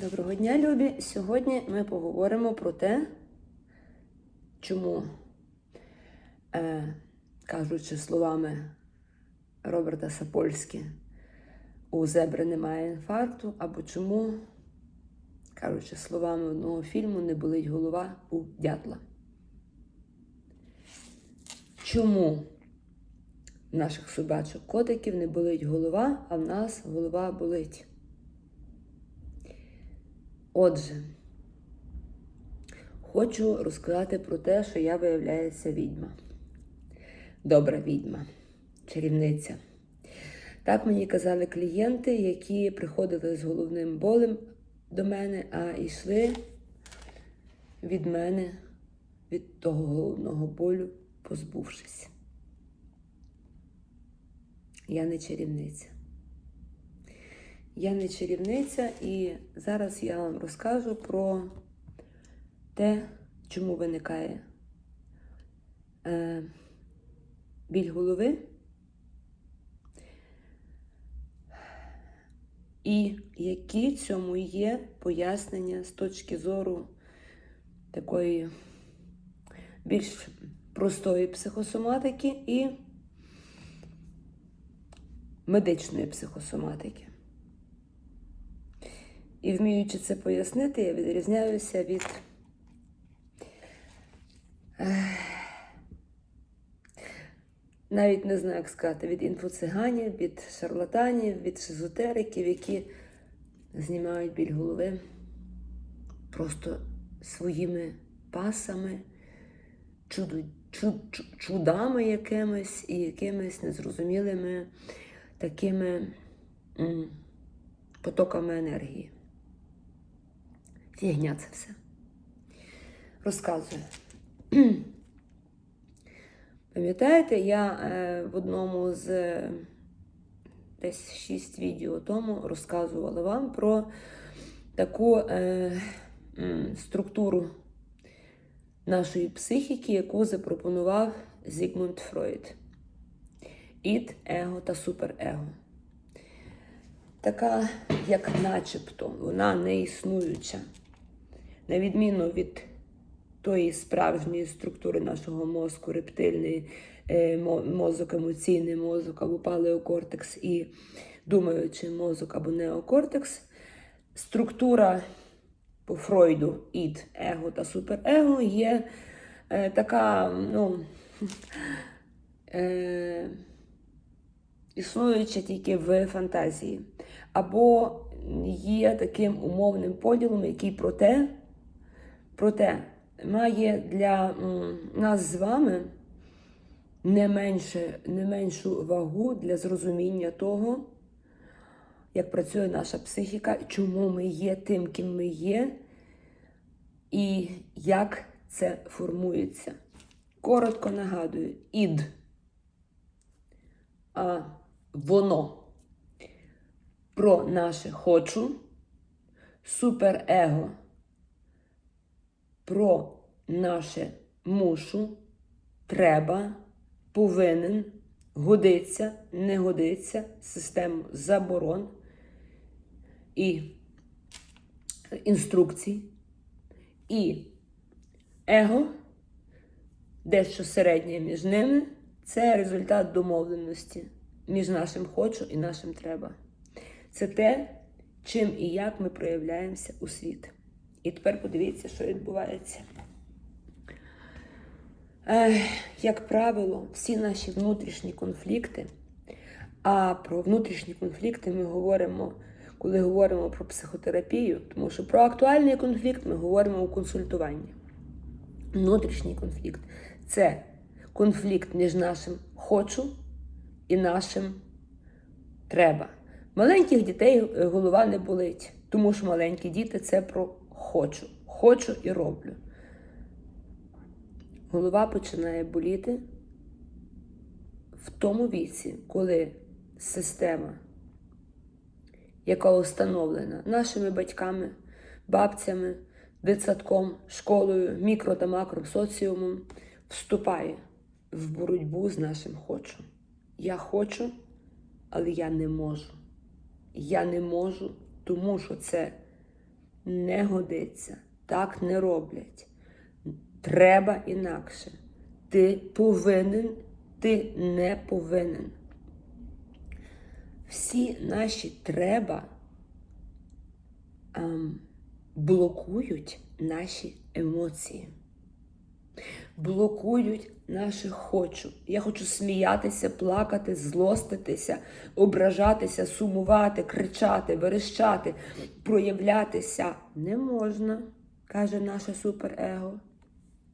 Доброго дня, любі! Сьогодні ми поговоримо про те, чому, е, кажучи словами Роберта Сапольські, у зебри немає інфаркту, або чому, кажучи словами одного фільму, не болить голова у дятла. Чому в наших собачок котиків не болить голова, а в нас голова болить? Отже, хочу розказати про те, що я виявляється відьма. Добра відьма, чарівниця. Так мені казали клієнти, які приходили з головним болем до мене, а йшли від мене, від того головного болю, позбувшись. Я не чарівниця. Я не чарівниця, і зараз я вам розкажу про те, чому виникає е, біль голови і які цьому є пояснення з точки зору такої більш простої психосоматики і медичної психосоматики. І вміючи це пояснити, я відрізняюся від навіть не знаю, як сказати, від інфоциганів, від шарлатанів, від шизотериків, які знімають біль голови просто своїми пасами, чуду, чуд, чуд, чудами якимись і якимись незрозумілими такими потоками енергії. Фігня це все. Розказую. Пам'ятаєте, я е, в одному з е, десь шість відео тому розказувала вам про таку е, структуру нашої психіки, яку запропонував Зігмунд Фройд. Ід, его та суперего. Така, як начебто, вона не існуюча. На відміну від тої справжньої структури нашого мозку, рептильний е, мозок, емоційний мозок або палеокортекс і думаючий мозок або неокортекс, структура по Фройду ід, его та суперего є е, така, ну, е, існуюча тільки в фантазії. Або є таким умовним поділом, який проте, проте має для нас з вами не, менше, не меншу вагу для зрозуміння того, як працює наша психіка, чому ми є тим, ким ми є, і як це формується. Коротко нагадую, ід. А воно про наше хочу, суперего про наше мушу, треба, повинен, годиться, не годиться, систему заборон і інструкцій. І его, дещо середнє між ними, це результат домовленості між нашим хочу і нашим треба. Це те, чим і як ми проявляємося у світ. І тепер подивіться, що відбувається. Ех, як правило, всі наші внутрішні конфлікти, а про внутрішні конфлікти ми говоримо, коли говоримо про психотерапію, тому що про актуальний конфлікт ми говоримо у консультуванні. Внутрішній конфлікт це конфлікт між нашим хочу і нашим треба. Маленьких дітей е, голова не болить, тому що маленькі діти це про хочу. Хочу і роблю. Голова починає боліти в тому віці, коли система, яка установлена нашими батьками, бабцями, дитсадком, школою, мікро та макросоціумом, вступає в боротьбу з нашим хочу. Я хочу, але я не можу. Я не можу, тому що це не годиться, так не роблять. Треба інакше. Ти повинен, ти не повинен. Всі наші треба ем, блокують наші емоції. Блокують наше хочу. Я хочу сміятися, плакати, злоститися, ображатися, сумувати, кричати, верещати, проявлятися. Не можна, каже наше суперего.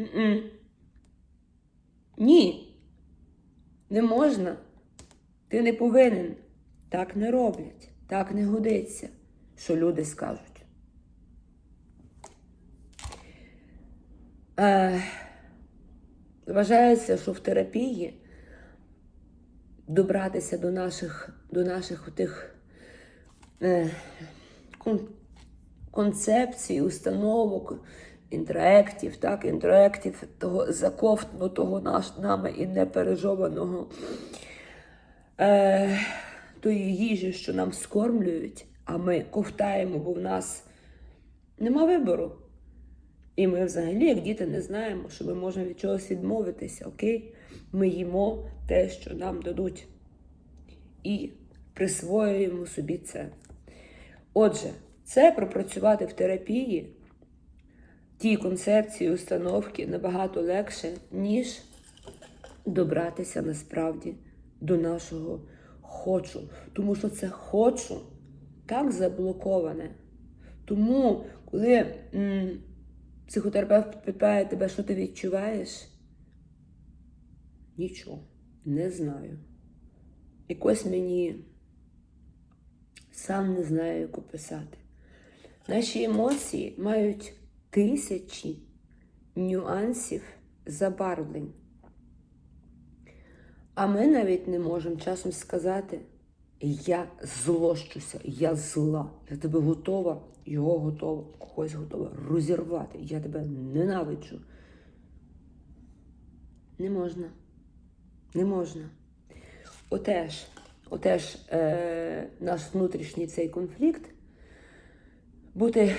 М-м. Ні. Не можна. Ти не повинен. Так не роблять, так не годиться, що люди скажуть. Е, вважається, що в терапії добратися до наших, до наших тих е, кон, концепцій, установок, інтроектів, так, інтроектів того заковтнутого наш, нами і непережованого е, тої їжі, що нам скормлюють, а ми ковтаємо, бо в нас нема вибору. І ми взагалі, як діти, не знаємо, що ми можемо від чогось відмовитися, окей? Ми їмо те, що нам дадуть. І присвоюємо собі це. Отже, це пропрацювати в терапії ті концепції, установки набагато легше, ніж добратися насправді до нашого хочу. Тому що це хочу так заблоковане. Тому, коли м, психотерапевт питає тебе, що ти відчуваєш, нічого, не знаю. Якось мені сам не знаю, як описати. Наші емоції мають тисячі нюансів забарвлень. А ми навіть не можемо часом сказати, я злощуся, я зла, я тебе готова, його готова, когось готова розірвати, я тебе ненавиджу. Не можна. Не можна. Отеж, отеж е, наш внутрішній цей конфлікт бути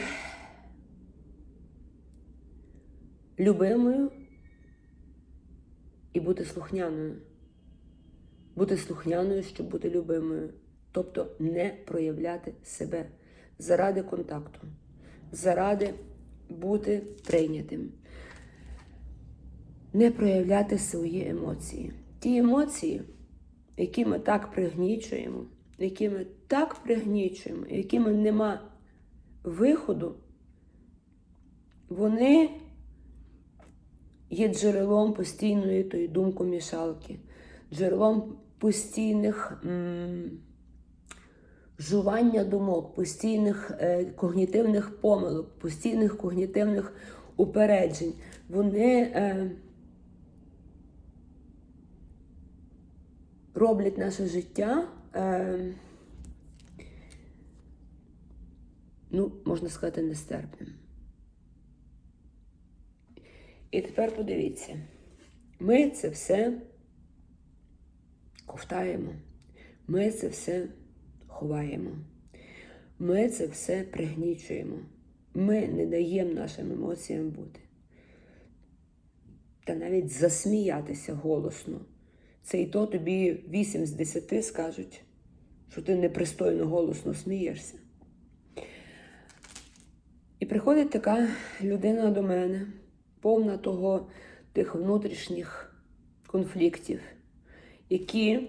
любимою і бути слухняною. Бути слухняною, щоб бути любимою. Тобто не проявляти себе заради контакту, заради бути прийнятим. Не проявляти свої емоції. Ті емоції, які ми так пригнічуємо, які ми так пригнічуємо, якими нема виходу, вони є джерелом постійної тої думкомішалки, джерелом постійних жування думок, постійних е, когнітивних помилок, постійних когнітивних упереджень. Вони е, роблять наше життя. Е, Ну, можна сказати, нестерпним. І тепер подивіться, ми це все ковтаємо, ми це все ховаємо, ми це все пригнічуємо, ми не даємо нашим емоціям бути. Та навіть засміятися голосно. Це і то тобі 8 з 10 скажуть, що ти непристойно голосно смієшся. І приходить така людина до мене, повна того тих внутрішніх конфліктів, які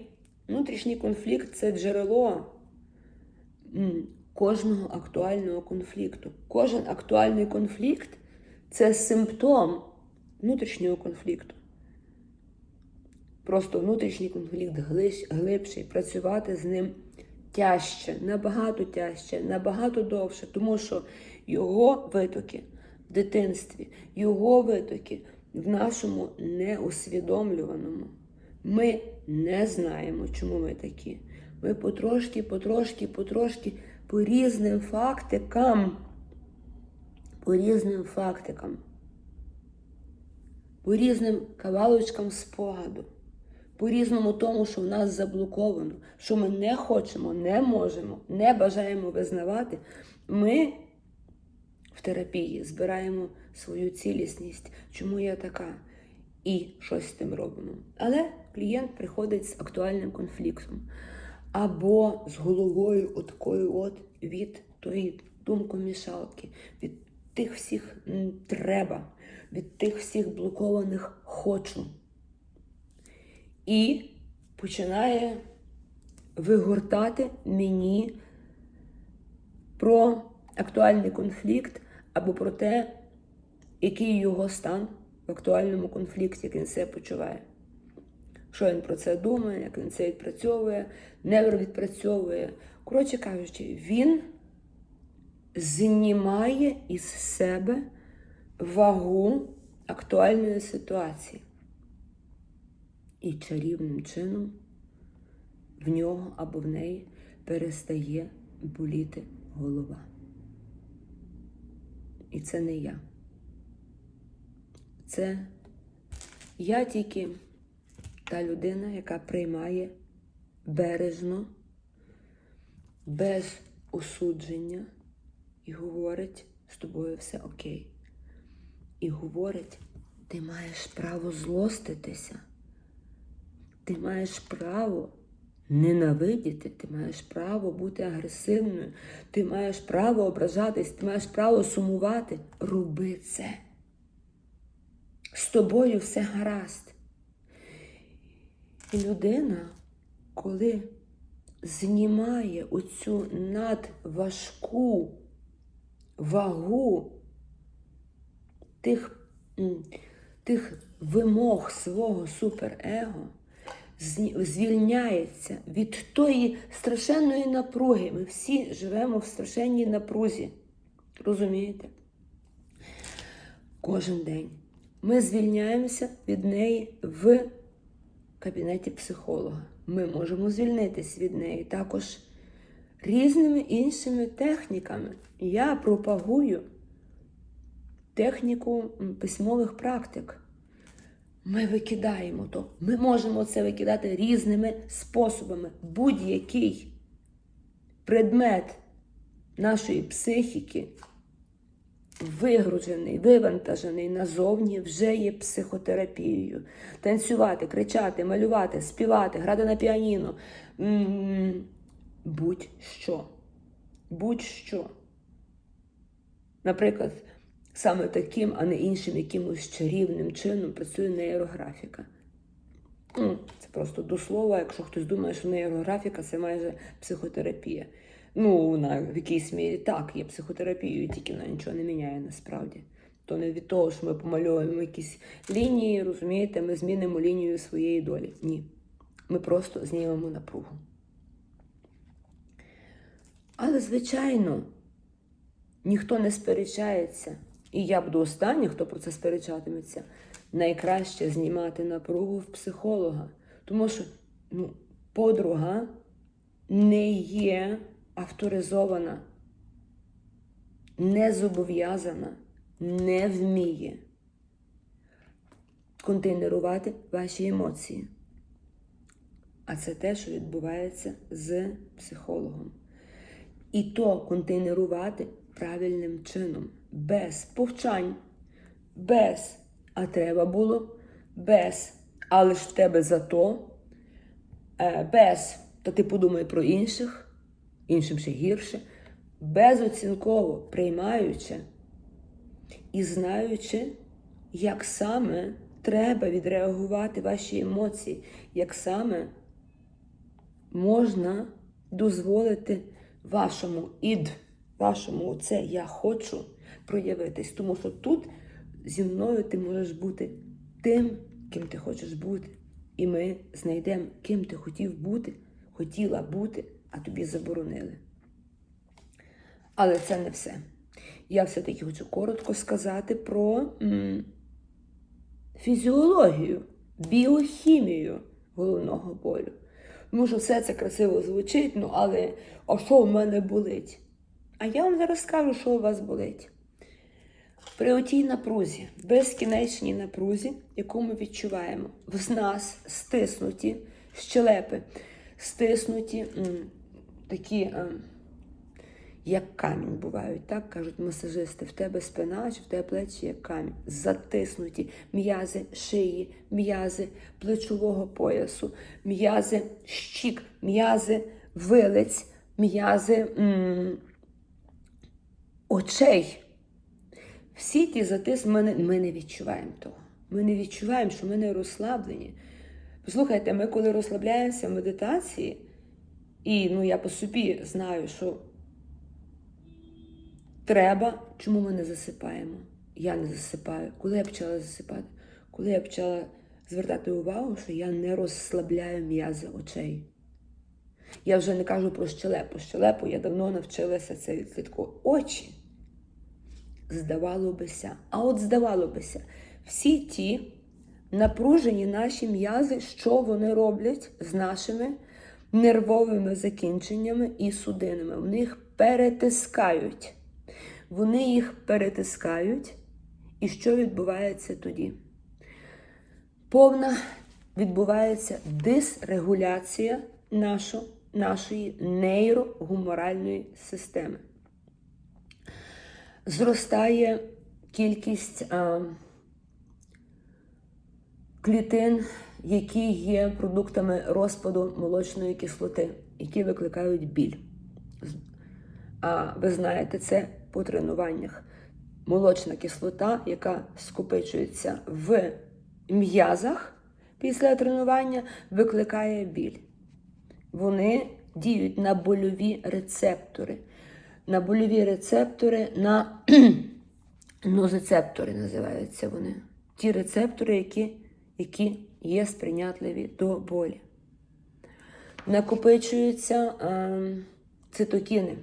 внутрішній конфлікт це джерело кожного актуального конфлікту. Кожен актуальний конфлікт це симптом внутрішнього конфлікту. Просто внутрішній конфлікт глибший, працювати з ним тяжче, набагато тяжче, набагато довше, тому що його витоки в дитинстві, його витоки в нашому неусвідомлюваному. Ми не знаємо, чому ми такі. Ми потрошки, потрошки, потрошки по різним фактикам, по різним фактикам, по різним кавалочкам спогаду, по різному тому, що в нас заблоковано, що ми не хочемо, не можемо, не бажаємо визнавати, ми в терапії, збираємо свою цілісність, чому я така, і щось з тим робимо. Але клієнт приходить з актуальним конфліктом або з головою отакою от від тої думкомішалки, від тих всіх треба, від тих всіх блокованих хочу. І починає вигортати мені про актуальний конфлікт або про те, який його стан в актуальному конфлікті, як він себе почуває. Що він про це думає, як він це відпрацьовує, не відпрацьовує. Коротше кажучи, він знімає із себе вагу актуальної ситуації. І чарівним чином в нього або в неї перестає боліти голова. І це не я. Це я тільки та людина, яка приймає бережно, без осудження і говорить з тобою все окей. І говорить, ти маєш право злоститися. Ти маєш право ненавидіти, ти маєш право бути агресивною, ти маєш право ображатись, ти маєш право сумувати. Роби це. З тобою все гаразд. Людина, коли знімає оцю надважку вагу тих, тих вимог свого суперего, звільняється від тої страшенної напруги. Ми всі живемо в страшенній напрузі. Розумієте? Кожен день. Ми звільняємося від неї в кабінеті психолога. Ми можемо звільнитись від неї також різними іншими техніками. Я пропагую техніку письмових практик. Ми викидаємо то. Ми можемо це викидати різними способами. Будь-який предмет нашої психіки, вигружений, вивантажений назовні, вже є психотерапією. Танцювати, кричати, малювати, співати, грати на піаніно. Будь-що. Будь-що. Наприклад, саме таким, а не іншим якимось чарівним чином працює нейрографіка. Ну, Це просто до слова, якщо хтось думає, що нейрографіка це майже психотерапія. Ну, вона в якійсь мірі так є психотерапією, тільки вона нічого не міняє насправді. То не від того, що ми помальовуємо якісь лінії, розумієте, ми змінимо лінію своєї долі. Ні. Ми просто знімемо напругу. Але, звичайно, ніхто не сперечається, і я буду останній, хто про це сперечатиметься. Найкраще знімати напругу в психолога. Тому що ну, подруга не є авторизована, не зобов'язана, не вміє контейнерувати ваші емоції. А це те, що відбувається з психологом. І то контейнерувати правильним чином, без повчань, без а треба було, без але ж в тебе зато, е, без та ти подумай про інших, іншим ще гірше, безоцінково приймаючи і знаючи, як саме треба відреагувати ваші емоції, як саме можна дозволити вашому ід, вашому це я хочу проявитись. Тому що тут зі мною ти можеш бути тим, ким ти хочеш бути. І ми знайдемо, ким ти хотів бути, хотіла бути, а тобі заборонили. Але це не все. Я все-таки хочу коротко сказати про м, фізіологію, біохімію головного болю. Що все це красиво звучить, ну але а що в мене болить? А я вам зараз скажу, що у вас болить. При отій напрузі, безкінечній напрузі, яку ми відчуваємо, в нас стиснуті щелепи, стиснуті м, такі, м, як камінь бувають. Так кажуть масажисти, в тебе спина чи в тебе плечі як камінь. Затиснуті м'язи шиї, м'язи плечового поясу, м'язи щік, м'язи вилиць, м'язи очей. Всі ті затис ми не, ми не відчуваємо того. Ми не відчуваємо, що ми не розслаблені. Послухайте, ми коли розслабляємося в медитації, і ну, я по собі знаю, що треба, чому ми не засипаємо? Я не засипаю. Коли я почала засипати? Коли я почала звертати увагу, що я не розслабляю м'язи очей. Я вже не кажу про щелепу. Щелепу я давно навчилася це відслідковувати. Очі. Здавало бися. А от здавало бися, всі ті напружені наші м'язи, що вони роблять з нашими нервовими закінченнями і судинами. В них перетискають. Вони їх перетискають. І що відбувається тоді? Повна відбувається дисрегуляція нашо, нашої нейрогуморальної системи. Зростає кількість а, клітин, які є продуктами розпаду молочної кислоти, які викликають біль. А ви знаєте це по тренуваннях. Молочна кислота, яка скопичується в м'язах після тренування, викликає біль. Вони діють на больові рецептори. На больові рецептори, на нозецептори називаються вони. Ті рецептори, які, які є сприйнятливі до болі. Накопичуються е, цитокіни.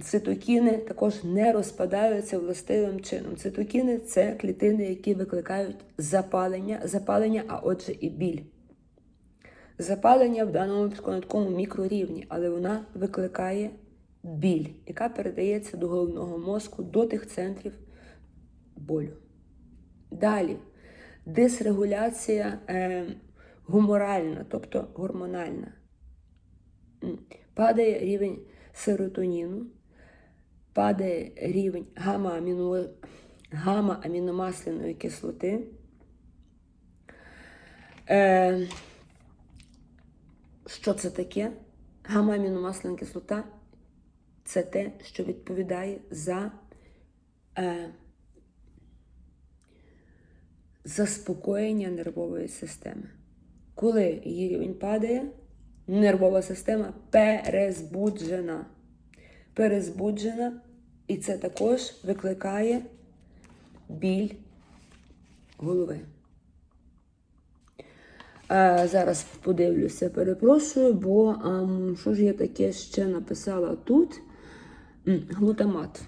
Цитокіни також не розпадаються властивим чином. Цитокіни це клітини, які викликають запалення, запалення, а отже, і біль. Запалення в даному випадку на такому мікрорівні, але вона викликає біль, яка передається до головного мозку, до тих центрів болю. Далі дисрегуляція е, гуморальна, тобто гормональна. Падає рівень серотоніну, падає рівень гамма-аміно, гамма-аміномасляної кислоти. Е, що це таке? Гамма-аміномасляна кислота це те, що відповідає за е, заспокоєння нервової системи. Коли її рівень падає, нервова система перезбуджена. Перезбуджена, і це також викликає біль голови. А, зараз подивлюся, перепрошую, бо а, що ж я таке ще написала тут? Глутамат.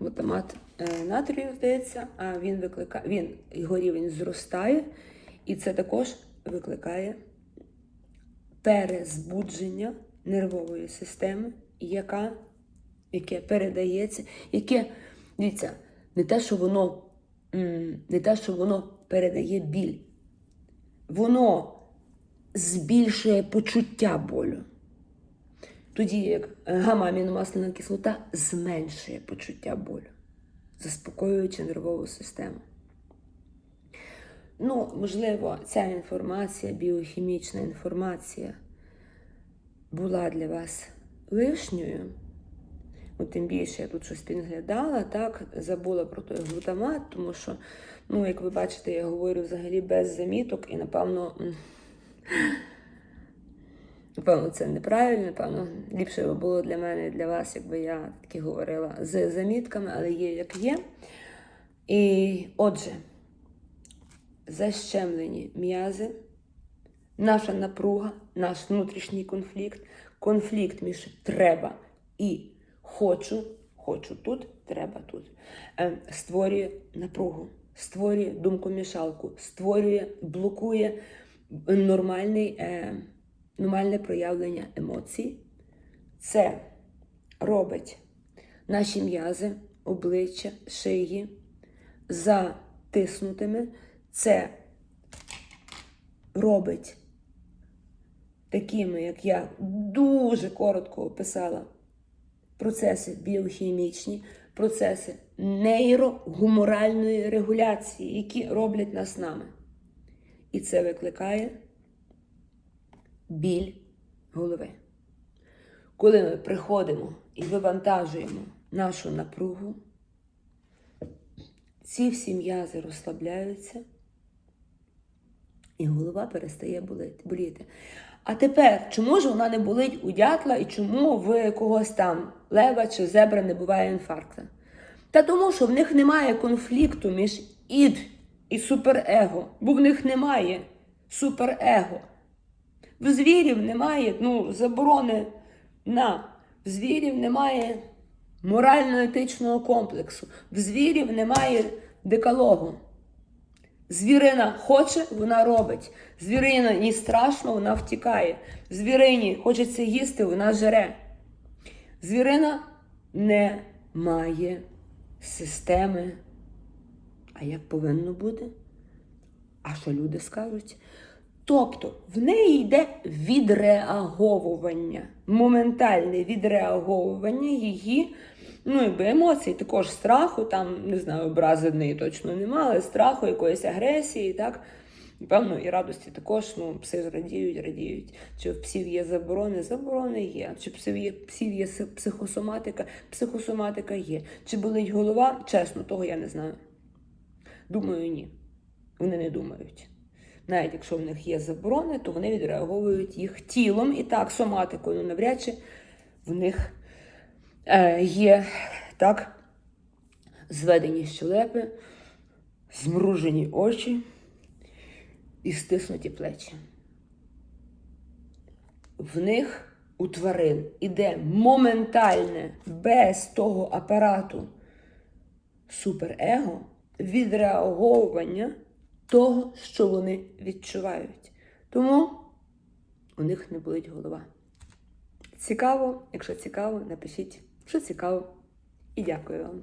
Глутамат е, натрію, здається, а він викликає, він, його рівень зростає, і це також викликає перезбудження нервової системи, яка, яке передається, яке, дивіться, не те, що воно, не те, що воно передає біль, воно збільшує почуття болю. Тоді як гамма-аміномасляна кислота зменшує почуття болю, заспокоюючи нервову систему. Ну, можливо, ця інформація, біохімічна інформація була для вас лишньою. Ну, тим більше я тут щось підглядала, так, забула про той глутамат, тому що, ну, як ви бачите, я говорю взагалі без заміток і, напевно, напевно, це неправильно, напевно, ліпше би було для мене і для вас, якби я таки говорила з замітками, але є як є. І отже, защемлені м'язи, наша напруга, наш внутрішній конфлікт, конфлікт між треба і хочу, хочу тут, треба тут, е, створює напругу, створює думкомішалку, створює, блокує нормальний, е, нормальне проявлення емоцій. Це робить наші м'язи, обличчя, шиї затиснутими. Це робить такими, як я дуже коротко описала, процеси біохімічні, процеси нейрогуморальної регуляції, які роблять нас нами. І це викликає біль голови. Коли ми приходимо і вивантажуємо нашу напругу, ці всі м'язи розслабляються, і голова перестає боліти. А тепер, чому ж вона не болить у дятла і чому в когось там лева чи зебра не буває інфаркту? Та тому, що в них немає конфлікту між ід і суперего, бо в них немає суперего. В звірів немає ну, заборони на в звірів немає морально-етичного комплексу, в звірів немає декалогу. Звірина хоче, вона робить. Звірина їй страшно, вона втікає. Звірині хочеться їсти, вона жере. Звірина не має системи. А як повинно бути? А що люди скажуть? Тобто в неї йде відреаговування, моментальне відреаговування її ну, якби емоцій, також страху, там, не знаю, образи в неї точно немає, але страху, якоїсь агресії, так? Певно, і радості також, ну, пси радіють, радіють. Чи в псів є заборони? Заборони є. Чи псів є, псів є психосоматика? Психосоматика є. Чи болить голова? Чесно, того я не знаю. Думаю, ні. Вони не думають. Навіть якщо в них є заборони, то вони відреаговують їх тілом і так, соматикою. Ну, навряд чи в них е, є так зведені щелепи, змружені очі і стиснуті плечі. В них у тварин іде моментальне, без того апарату суперего відреаговування того, що вони відчувають. Тому у них не болить голова. Цікаво, якщо цікаво, напишіть, що цікаво. І дякую вам.